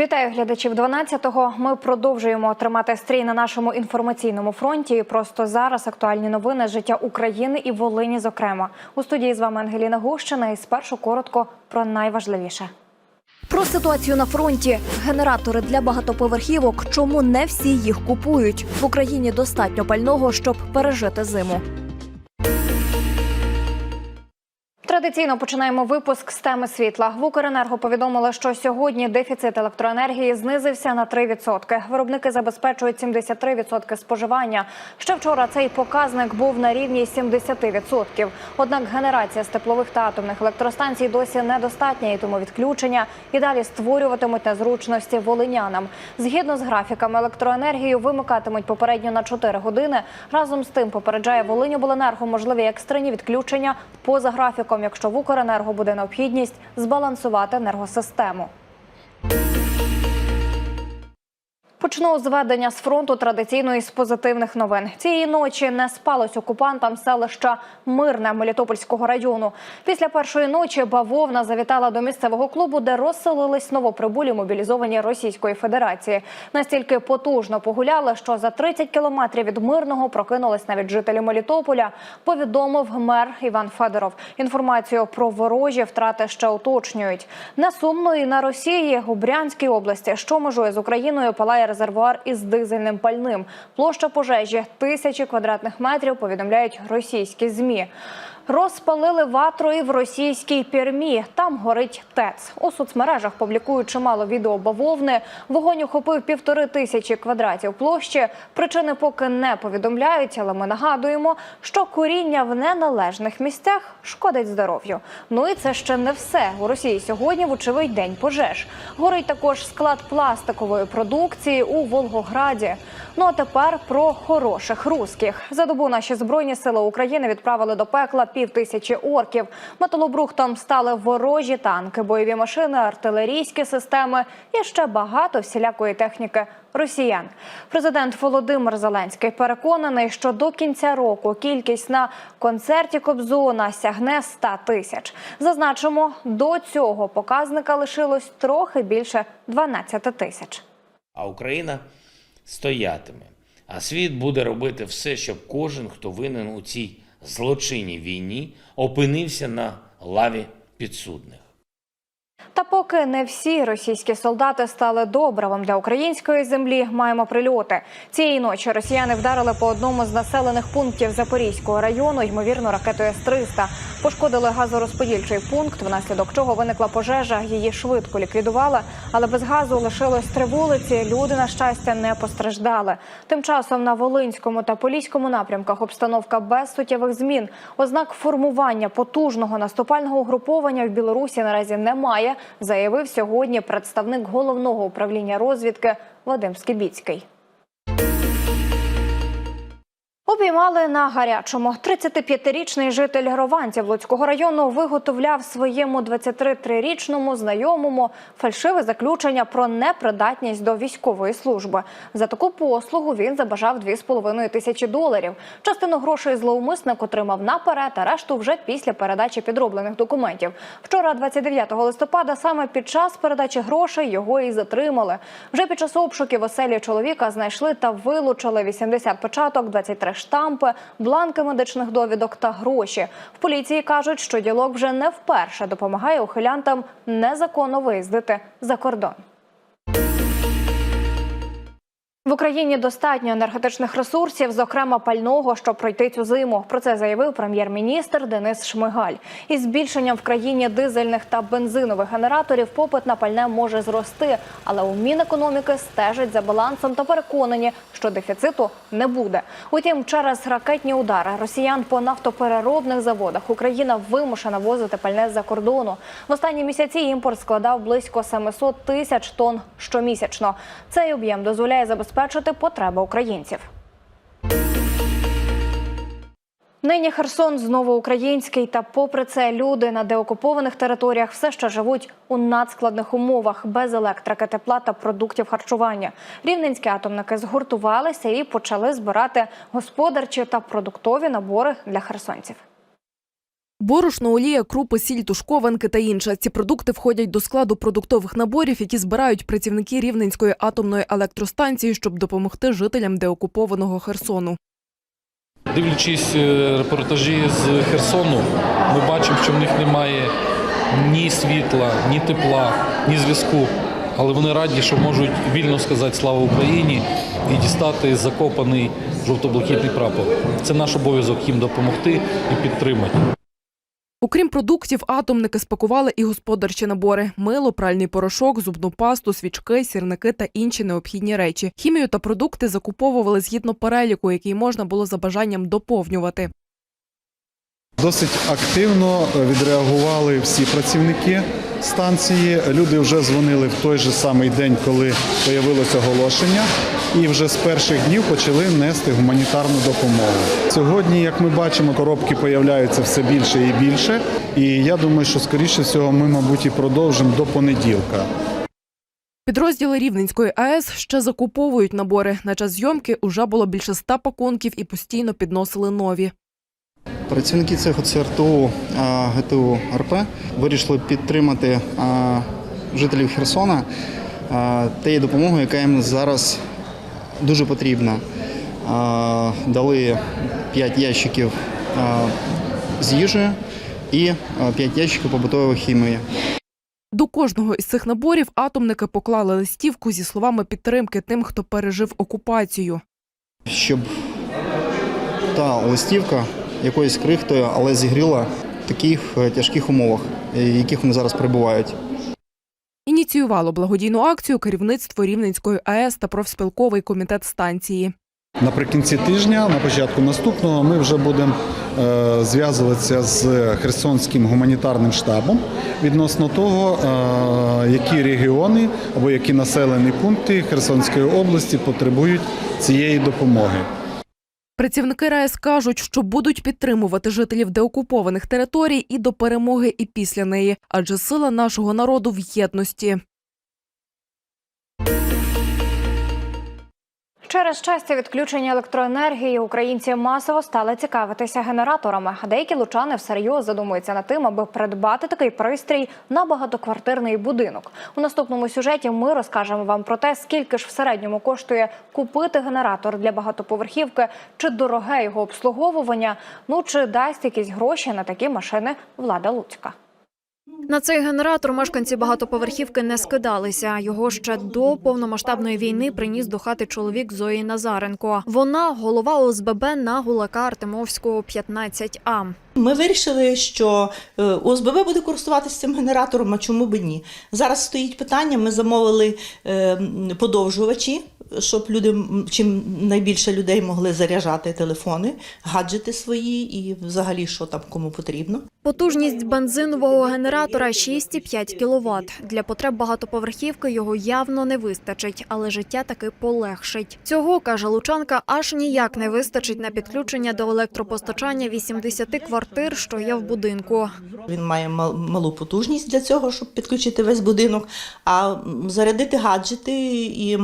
Вітаю глядачів 12-го. Ми продовжуємо тримати стрій на нашому інформаційному фронті. І просто зараз актуальні новини з життя України і Волині. Зокрема, у студії з вами Ангеліна Гущина. І спершу коротко про найважливіше. Про ситуацію на фронті, генератори для багатоповерхівок, чому не всі їх купують в Україні достатньо пального, щоб пережити зиму. Традиційно починаємо випуск з теми світла. В Укренерго повідомили, що сьогодні дефіцит електроенергії знизився на 3%. Виробники забезпечують 73% споживання. Ще вчора цей показник був на рівні 70%. Однак генерація з теплових та атомних електростанцій досі недостатня, і тому відключення і далі створюватимуть незручності волинянам. Згідно з графіками, електроенергію вимикатимуть попередньо на 4 години. Разом з тим попереджає Волиньобленерго можливі екстрені відключення поза графіком, якщо в Укренерго буде необхідність збалансувати енергосистему. Почну з ведення з фронту традиційно із позитивних новин. Цієї ночі не спалось окупантам селища Мирне Мелітопольського району. Після першої ночі бавовна завітала до місцевого клубу, де розселились новоприбулі мобілізовані Російської Федерації. Настільки потужно погуляли, що за 30 кілометрів від мирного прокинулись навіть жителі Мелітополя. Повідомив мер Іван Федоров. Інформацію про ворожі втрати ще уточнюють. Не сумно і на Росії у Брянській області, що межує з Україною, палає резервуар із дизельним пальним. Площа пожежі тисячі квадратних метрів. Повідомляють російські змі. Розпалили ватру і в російській пірмі. Там горить ТЕЦ. У соцмережах публікують чимало відео бавовни. Вогонь охопив півтори тисячі квадратів площі. Причини поки не повідомляють, але ми нагадуємо, що коріння в неналежних місцях шкодить здоров'ю. Ну і це ще не все. У Росії сьогодні, вочевидь, день пожеж. Горить також склад пластикової продукції у Волгограді. Ну а тепер про хороших русських. За добу наші збройні сили України відправили до пекла пів тисячі орків. Металобрухтом стали ворожі танки, бойові машини, артилерійські системи і ще багато всілякої техніки росіян. Президент Володимир Зеленський переконаний, що до кінця року кількість на концерті Кобзона сягне 100 тисяч. Зазначимо, до цього показника лишилось трохи більше 12 тисяч. а Україна стоятиме. А світ буде робити все, щоб кожен, хто винен у цій злочинній війні, опинився на лаві підсудних. Та поки не всі російські солдати стали добривом для української землі, маємо прильоти. Цієї ночі росіяни вдарили по одному з населених пунктів Запорізького району, ймовірно, ракетою С-300. Пошкодили газорозподільчий пункт, внаслідок чого виникла пожежа. Її швидко ліквідували, але без газу лишилось три вулиці. Люди, на щастя, не постраждали. Тим часом на Волинському та Поліському напрямках обстановка без суттєвих змін. Ознак формування потужного наступального угруповання в Білорусі наразі немає, заявив сьогодні представник головного управління розвідки Вадим Скібіцький. Обіймали на гарячому. 35-річний житель Рованців Луцького району виготовляв своєму 23-річному знайомому фальшиве заключення про непридатність до військової служби. За таку послугу він забажав 2,5 тисячі доларів. Частину грошей злоумисник отримав наперед, а решту вже після передачі підроблених документів. Вчора, 29 листопада, саме під час передачі грошей його і затримали. Вже під час обшуків оселі чоловіка знайшли та вилучили 80 початок, 23 штампи, бланки медичних довідок та гроші. В поліції кажуть, що ділок вже не вперше допомагає ухилянтам незаконно виїздити за кордон. В Україні достатньо енергетичних ресурсів, зокрема пального, щоб пройти цю зиму. Про це заявив прем'єр-міністр Денис Шмигаль. Із збільшенням в країні дизельних та бензинових генераторів попит на пальне може зрости, але у Мінекономіки стежать за балансом та переконані, що дефіциту не буде. Утім, через ракетні удари росіян по нафтопереробних заводах Україна вимушена возити пальне з-за кордону. В останні місяці імпорт складав близько 700 тисяч тонн щомісячно. Цей об'єм дозволяє забезпечити потреби українців. Нині Херсон знову український, та попри це люди на деокупованих територіях все ще живуть у надскладних умовах без електрики, тепла та продуктів харчування. Рівненські атомники згуртувалися і почали збирати господарчі та продуктові набори для херсонців. Борошно, олія, крупи, сіль, тушкованки та інше. Ці продукти входять до складу продуктових наборів, які збирають працівники Рівненської атомної електростанції, щоб допомогти жителям деокупованого Херсону. Дивлячись е, репортажі з Херсону, ми бачимо, що в них немає ні світла, ні тепла, ні зв'язку. Але вони раді, що можуть вільно сказати слава Україні і дістати закопаний жовто-блакитний прапор. Це наш обов'язок їм допомогти і підтримати. Окрім продуктів, атомники спакували і господарчі набори: мило, пральний порошок, зубну пасту, свічки, сірники та інші необхідні речі. Хімію та продукти закуповували згідно переліку, який можна було за бажанням доповнювати. Досить активно відреагували всі працівники станції. Люди вже дзвонили в той же самий день, коли появилося оголошення, і вже з перших днів почали нести гуманітарну допомогу. Сьогодні, як ми бачимо, коробки появляються все більше і більше. І я думаю, що скоріше всього ми, мабуть, і продовжимо до понеділка. Підрозділи Рівненської АЕС ще закуповують набори. На час зйомки уже було більше ста пакунків і постійно підносили нові. Працівники цеху ЦРТУ ГТУ РП вирішили підтримати жителів Херсона тією допомогою, яка їм зараз дуже потрібна. Дали 5 ящиків з їжею і 5 ящиків побутової хімії. До кожного із цих наборів атомники поклали листівку зі словами підтримки тим, хто пережив окупацію. Щоб та листівка якоюсь крихтою, але зігріла в таких е, тяжких умовах, е, в яких вони зараз перебувають. Ініціювало благодійну акцію керівництво Рівненської АЕС та профспілковий комітет станції. Наприкінці тижня, на початку наступного, ми вже будемо е, зв'язуватися з Херсонським гуманітарним штабом відносно того, які регіони або які населені пункти Херсонської області потребують цієї допомоги. Працівники РАЕС кажуть, що будуть підтримувати жителів деокупованих територій і до перемоги, і після неї, адже сила нашого народу в єдності. Через часті відключення електроенергії українці масово стали цікавитися генераторами. Деякі лучани всерйоз задумуються над тим, аби придбати такий пристрій на багатоквартирний будинок. У наступному сюжеті ми розкажемо вам про те, скільки ж в середньому коштує купити генератор для багатоповерхівки, чи дороге його обслуговування. Ну чи дасть якісь гроші на такі машини влада Луцька. На цей генератор мешканці багатоповерхівки не скидалися. Його ще до повномасштабної війни приніс до хати чоловік Зої Назаренко. Вона голова ОСББ на Гулака Артемовського 15А. Ми вирішили, що е, ОСББ буде користуватися цим генератором, а чому б ні? Зараз стоїть питання. Ми замовили е, подовжувачі, щоб люди чим найбільше людей могли заряджати телефони, гаджети свої і взагалі що там кому потрібно. Потужність бензинового генератора 6,5 кВт. Для потреб багатоповерхівки його явно не вистачить, але життя таки полегшить. Цього каже Лучанка, аж ніяк не вистачить на підключення до електропостачання 80 квартир, що є в будинку. Він має мал- малу потужність для цього, щоб підключити весь будинок. А зарядити гаджети і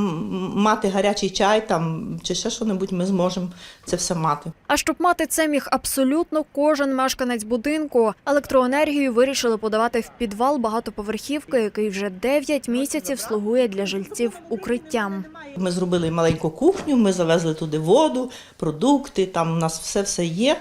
мати гарячий чай там чи ще що-небудь ми зможемо це все мати. А щоб мати це міг абсолютно кожен мешканець будинку, електроенергію вирішили подавати в підвал багатоповерхівки, який вже 9 місяців слугує для жильців укриттям. Ми зробили маленьку кухню, ми завезли туди воду, продукти, там у нас все все є.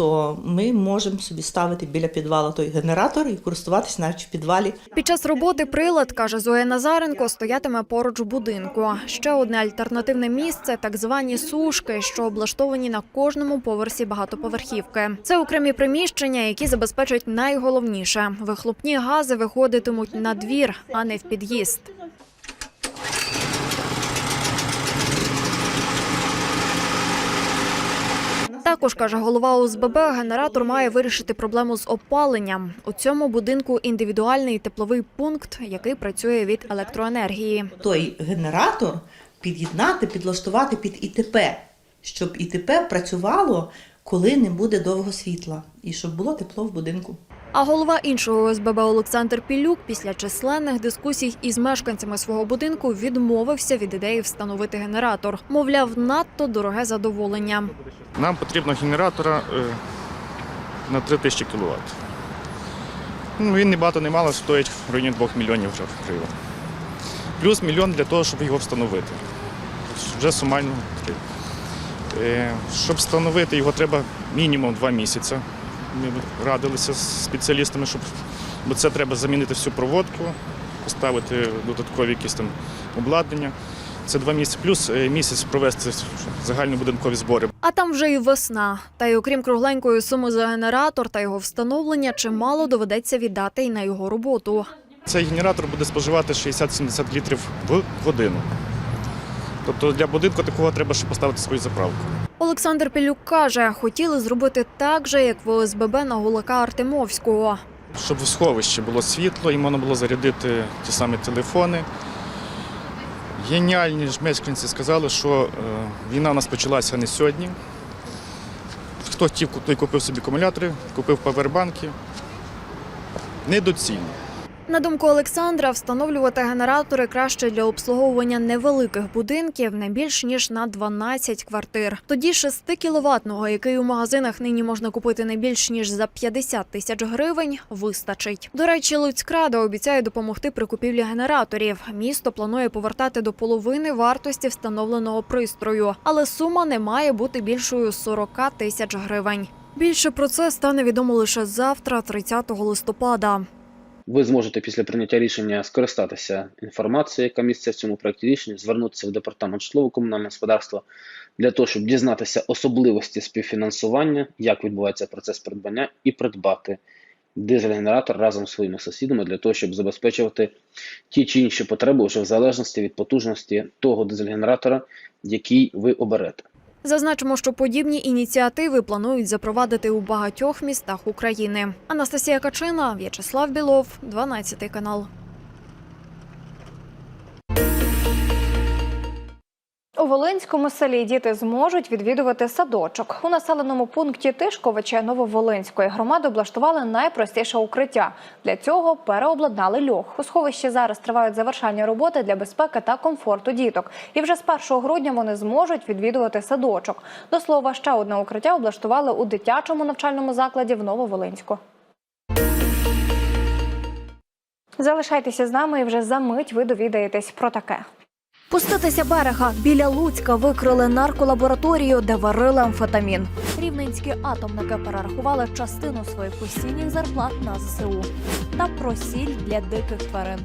То ми можемо собі ставити біля підвалу той генератор і користуватися навіть в підвалі. Під час роботи прилад, каже Зоя Назаренко, стоятиме поруч будинку. Ще одне альтернативне місце так звані сушки, що облаштовані на кожному поверсі багатоповерхівки. Це окремі приміщення, які забезпечать найголовніше вихлопні гази виходитимуть на двір, а не в під'їзд. Також каже голова ОСББ, генератор має вирішити проблему з опаленням. У цьому будинку індивідуальний тепловий пункт, який працює від електроенергії. Той генератор під'єднати, підлаштувати під ІТП, щоб ІТП працювало, коли не буде довго світла, і щоб було тепло в будинку. А голова іншого ОСББ Олександр Пілюк після численних дискусій із мешканцями свого будинку відмовився від ідеї встановити генератор. Мовляв, надто дороге задоволення. Нам потрібно генератора е, на 3000 кВт. Ну, він не багато не мало стоїть в районі 2 мільйонів вже прилад. Плюс мільйон для того, щоб його встановити. Вже сумально. Е, Щоб встановити його, треба мінімум 2 місяці. Ми радилися з спеціалістами, щоб, бо це треба замінити всю проводку, поставити додаткові якісь там обладнання. Це два місяці, плюс е, місяць провести загальнобудинкові збори. А там вже і весна. Та й окрім кругленької суми за генератор та його встановлення, чимало доведеться віддати й на його роботу. Цей генератор буде споживати 60-70 літрів в годину. Тобто для будинку такого треба ще поставити свою заправку. Олександр Пілюк каже, хотіли зробити так же, як в ОСББ на Гулака Артемовського. Щоб в сховищі було світло і можна було зарядити ті самі телефони. Геніальні ж мешканці сказали, що е, війна у нас почалася не сьогодні. Хто хотів, той купив собі акумулятори, купив павербанки. Недоцільно. На думку Олександра, встановлювати генератори краще для обслуговування невеликих будинків не більш ніж на 12 квартир. Тоді 6 кіловатного, який у магазинах нині можна купити не більш ніж за 50 тисяч гривень, вистачить. До речі, Луцькрада обіцяє допомогти при купівлі генераторів. Місто планує повертати до половини вартості встановленого пристрою, але сума не має бути більшою 40 тисяч гривень. Більше про це стане відомо лише завтра, 30 листопада. Ви зможете після прийняття рішення скористатися інформацією, яка міститься в цьому проєкті рішення, звернутися в департамент житлово-комунального господарства для того, щоб дізнатися особливості співфінансування, як відбувається процес придбання, і придбати дизель-генератор разом з своїми сусідами для того, щоб забезпечувати ті чи інші потреби вже в залежності від потужності того дизель-генератора, який ви оберете. Зазначимо, що подібні ініціативи планують запровадити у багатьох містах України. Анастасія Качина, В'ячеслав Білов, 12 канал. У Волинському селі діти зможуть відвідувати садочок. У населеному пункті Тишковича Нововолинської громади облаштували найпростіше укриття. Для цього переобладнали льох. У сховищі зараз тривають завершальні роботи для безпеки та комфорту діток. І вже з 1 грудня вони зможуть відвідувати садочок. До слова, ще одне укриття облаштували у дитячому навчальному закладі в Нововолинську. Залишайтеся з нами і вже за мить ви довідаєтесь про таке. Пуститися берега біля Луцька викрили нарколабораторію, де варили амфетамін. Рівненські атомники перерахували частину своїх постійних зарплат на ЗСУ та просіль для диких тварин.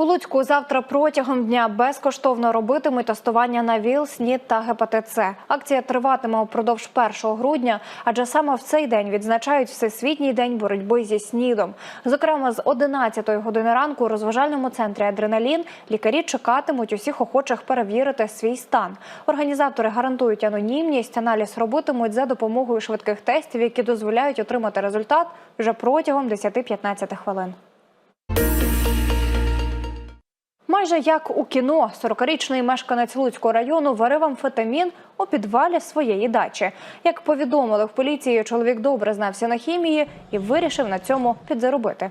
У Луцьку завтра протягом дня безкоштовно робитимуть тестування на ВІЛ, СНІД та гепатит. Акція триватиме упродовж 1 грудня, адже саме в цей день відзначають Всесвітній день боротьби зі СНІДом. Зокрема, з 11 години ранку у розважальному центрі Адреналін лікарі чекатимуть усіх охочих перевірити свій стан. Організатори гарантують анонімність. Аналіз робитимуть за допомогою швидких тестів, які дозволяють отримати результат вже протягом 10-15 хвилин. Майже як у кіно, 40-річний мешканець Луцького району варив амфетамін у підвалі своєї дачі. Як повідомили в поліції, чоловік добре знався на хімії і вирішив на цьому підзаробити.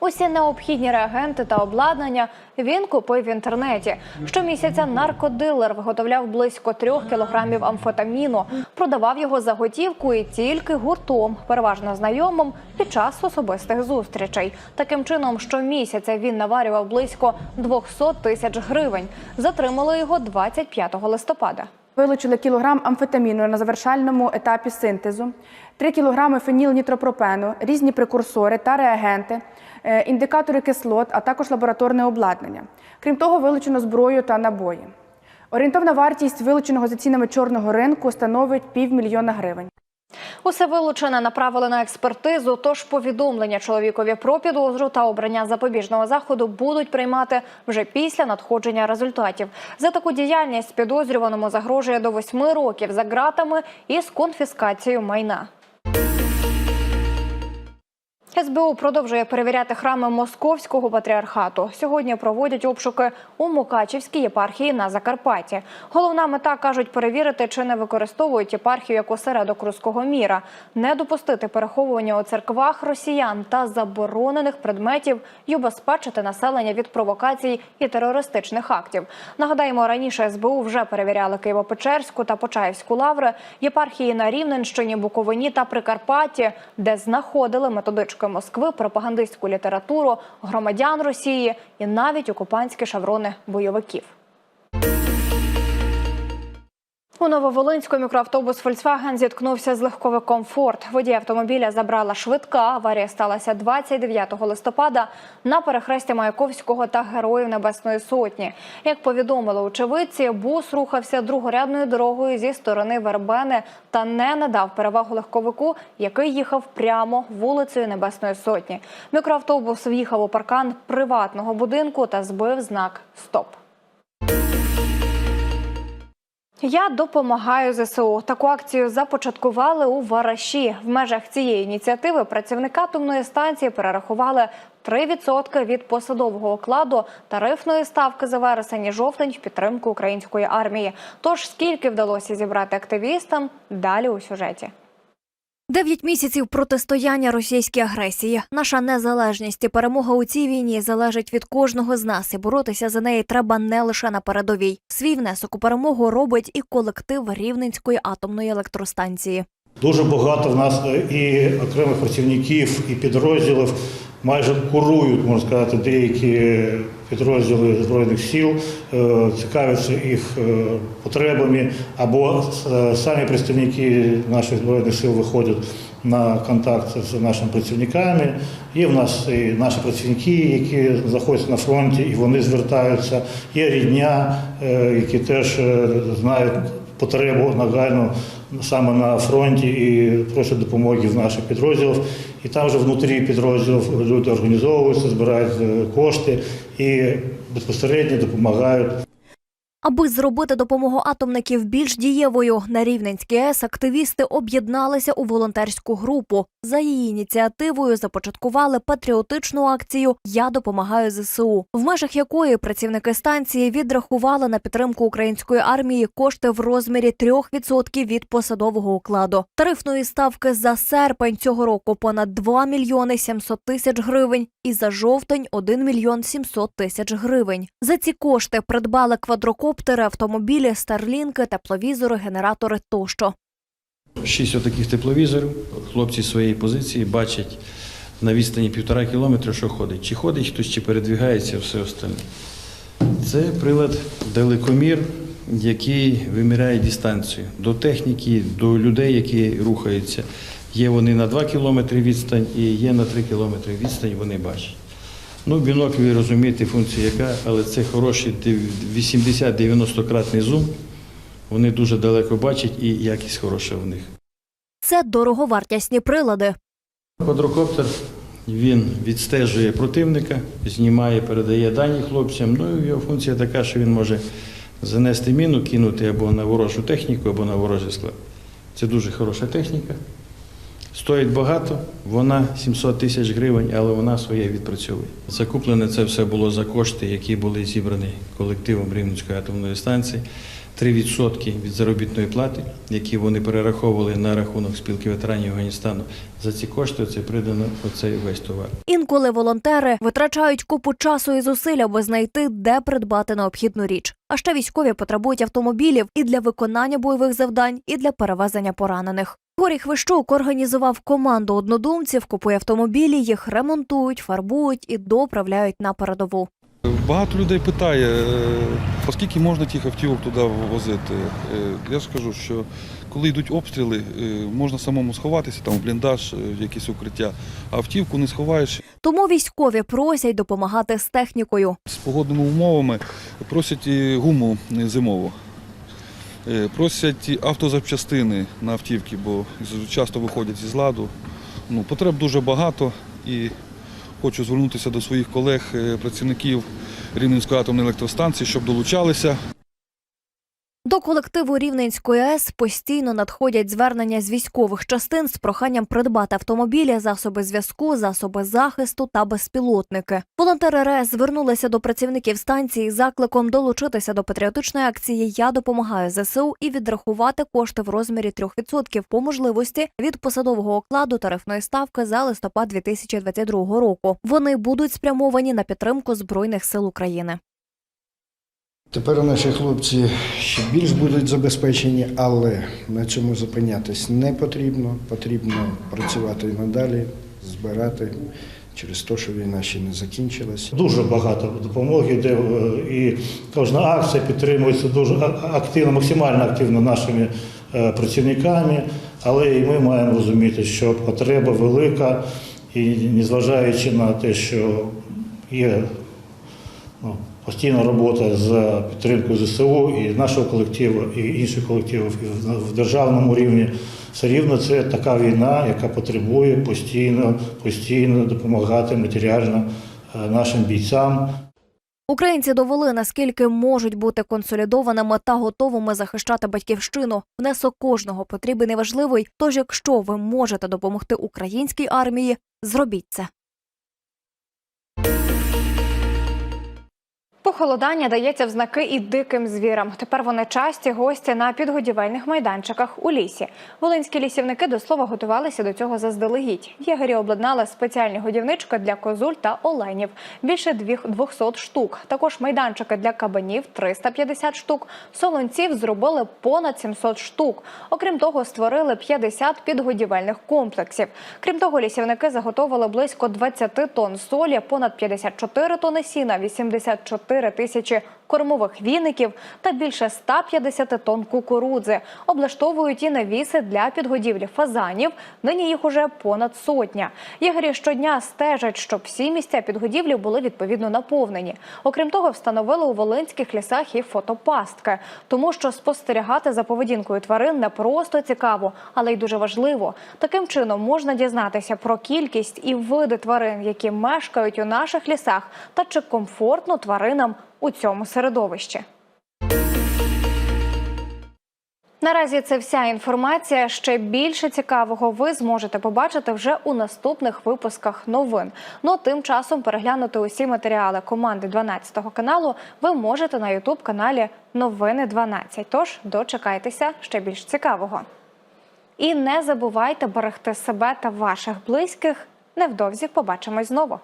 Усі необхідні реагенти та обладнання він купив в інтернеті. Щомісяця наркодилер виготовляв близько трьох кілограмів амфетаміну, продавав його за готівку і тільки гуртом, переважно знайомим, під час особистих зустрічей. Таким чином, щомісяця він наварював близько 200 тисяч гривень. Затримали його 25 листопада. Вилучили кілограм амфетаміну на завершальному етапі синтезу, 3 кілограми фенілнітропропену, різні прекурсори та реагенти, е, індикатори кислот, а також лабораторне обладнання. Крім того, вилучено зброю та набої. Орієнтовна вартість вилученого за цінами чорного ринку становить півмільйона гривень. Усе вилучене направили на експертизу. Тож повідомлення чоловікові про підозру та обрання запобіжного заходу будуть приймати вже після надходження результатів. За таку діяльність підозрюваному загрожує до восьми років за ґратами і з конфіскацією майна. СБУ продовжує перевіряти храми Московського патріархату. Сьогодні проводять обшуки у Мукачівській єпархії на Закарпатті. Головна мета кажуть перевірити, чи не використовують єпархію як осередок руського міра, не допустити переховування у церквах росіян та заборонених предметів і убезпечити населення від провокацій і терористичних актів. Нагадаємо, раніше СБУ вже перевіряли Києво-Печерську та Почаївську лаври, єпархії на Рівненщині, Буковині та Прикарпатті, де знаходили методички Москви, пропагандистську літературу, громадян Росії і навіть окупантські шаврони бойовиків. У Нововолинську мікроавтобус Volkswagen зіткнувся з легковиком Форд. Водій автомобіля забрала швидка. Аварія сталася 29 листопада на перехресті Маяковського та Героїв Небесної Сотні. Як повідомили очевидці, бус рухався другорядною дорогою зі сторони Вербени та не надав перевагу легковику, який їхав прямо вулицею Небесної Сотні. Мікроавтобус в'їхав у паркан приватного будинку та збив знак Стоп. Я допомагаю ЗСУ. Таку акцію започаткували у Вараші. В межах цієї ініціативи працівники атомної станції перерахували 3% від посадового окладу тарифної ставки за вересень і жовтень в підтримку української армії. Тож скільки вдалося зібрати активістам? Далі у сюжеті. Дев'ять місяців протистояння російській агресії. Наша незалежність і перемога у цій війні залежить від кожного з нас, і боротися за неї треба не лише на передовій. Свій внесок у перемогу робить і колектив Рівненської атомної електростанції. Дуже багато в нас е, і окремих працівників, і підрозділів майже курують, можна сказати, деякі підрозділи Збройних сил, е, цікавляться їх е, потребами, або е, самі представники наших Збройних сил виходять на контакт з нашими працівниками. Є в нас і наші працівники, які знаходяться на фронті, і вони звертаються. Є рідня, які теж знають потребу нагальну саме на фронті і просять допомоги з наших підрозділів. І там вже внутрі підрозділів люди організовуються, збирають кошти і безпосередньо допомагають Аби зробити допомогу атомників більш дієвою, на Рівненській АЕС активісти об'єдналися у волонтерську групу. За її ініціативою започаткували патріотичну акцію Я допомагаю ЗСУ, в межах якої працівники станції відрахували на підтримку української армії кошти в розмірі 3% від посадового укладу. Тарифної ставки за серпень цього року понад 2 мільйони 700 тисяч гривень, і за жовтень 1 мільйон 700 тисяч гривень. За ці кошти придбали квадрокоптери, автомобілі, старлінки, тепловізори, генератори тощо. Шість отаких тепловізорів. Хлопці з своєї позиції бачать на відстані півтора кілометра, що ходить. Чи ходить хтось, чи передвігається, все остальне. Це прилад далекомір, який виміряє дистанцію до техніки, до людей, які рухаються. Є вони на 2 кілометри відстань і є на 3 кілометри відстань, вони бачать. Ну, бінокль, ви розумієте, функція яка, але це хороший 80-90 кратний зум. Вони дуже далеко бачать і якість хороша в них. Це дороговартісні прилади. Квадрокоптер він відстежує противника, знімає, передає дані хлопцям. Ну його функція така, що він може занести міну, кинути або на ворожу техніку, або на ворожий склад. Це дуже хороша техніка. Стоїть багато, вона 700 тисяч гривень, але вона своє відпрацьовує. Закуплене це все було за кошти, які були зібрані колективом Рівненської атомної станції. 3% від заробітної плати, які вони перераховували на рахунок спілки ветеранів Афганістану. За ці кошти це придано оцей весь товар. Інколи волонтери витрачають купу часу і зусиль, аби знайти, де придбати необхідну річ. А ще військові потребують автомобілів і для виконання бойових завдань, і для перевезення поранених. Горій Хвищук організував команду однодумців, купує автомобілі, їх ремонтують, фарбують і доправляють на передову. Багато людей питає, е, оскільки можна тих автівок туди возити. Е, Я ж кажу, що коли йдуть обстріли, е, можна самому сховатися, там в бліндаж, в якесь укриття, а автівку не сховаєш. Тому військові просять допомагати з технікою. З погодними умовами просять і гуму зимову. Е, Просять автозапчастини на автівки, бо часто виходять із ладу. Ну, потреб дуже багато і хочу звернутися до своїх колег, е, працівників Рівненської атомної електростанції, щоб долучалися. До колективу Рівненської АЕС постійно надходять звернення з військових частин з проханням придбати автомобілі, засоби зв'язку, засоби захисту та безпілотники. Волонтери РЕС звернулися до працівників станції з закликом долучитися до патріотичної акції Я допомагаю ЗСУ і відрахувати кошти в розмірі 3% по можливості від посадового окладу тарифної ставки за листопад 2022 року. Вони будуть спрямовані на підтримку збройних сил України. Тепер наші хлопці ще більш будуть забезпечені, але на цьому зупинятись не потрібно. Потрібно працювати надалі, збирати через те, що війна ще не закінчилась. Дуже багато допомоги, де е, і кожна акція підтримується дуже активно, максимально активно нашими е, працівниками, але і ми маємо розуміти, що потреба велика, і незважаючи на те, що є ну, постійна робота з підтримкою ЗСУ і нашого колективу, і інших колективів і в- державному рівні. Все рівно це така війна, яка потребує постійно, постійно допомагати матеріально е, нашим бійцям. Українці довели, наскільки можуть бути консолідованими та готовими захищати батьківщину. Внесок кожного потрібен і важливий. Тож, якщо ви можете допомогти українській армії, зробіть це. Похолодання дається в знаки і диким звірам. Тепер вони часті гості на підгодівельних майданчиках у лісі. Волинські лісівники до слова готувалися до цього заздалегідь. Єгері обладнали спеціальні годівнички для козуль та оленів. Більше двіх- 200 штук. Також майданчики для кабанів 350 штук. Солонців зробили понад 700 штук. Окрім того, створили 50 підгодівельних комплексів. Крім того, лісівники заготовили близько 20 тонн солі, понад 54 тонни сіна, 84 тисячі кормових віників та більше 150 тонн кукурудзи. Облаштовують і навіси для підгодівлі фазанів. Нині їх уже понад сотня. Єгері щодня стежать, щоб всі місця підгодівлі були відповідно наповнені. Окрім того, встановили у волинських лісах і фотопастки, тому що спостерігати за поведінкою тварин не просто цікаво, але й дуже важливо. Таким чином можна дізнатися про кількість і види тварин, які мешкають у наших лісах, та чи комфортно тваринам у цьому середовищі. Наразі це вся інформація. Ще більше цікавого ви зможете побачити вже у наступних випусках новин. Ну тим часом переглянути усі матеріали команди 12 каналу ви можете на Ютуб каналі Новини 12. Тож дочекайтеся ще більш цікавого. І не забувайте берегти себе та ваших близьких. Невдовзі побачимось знову.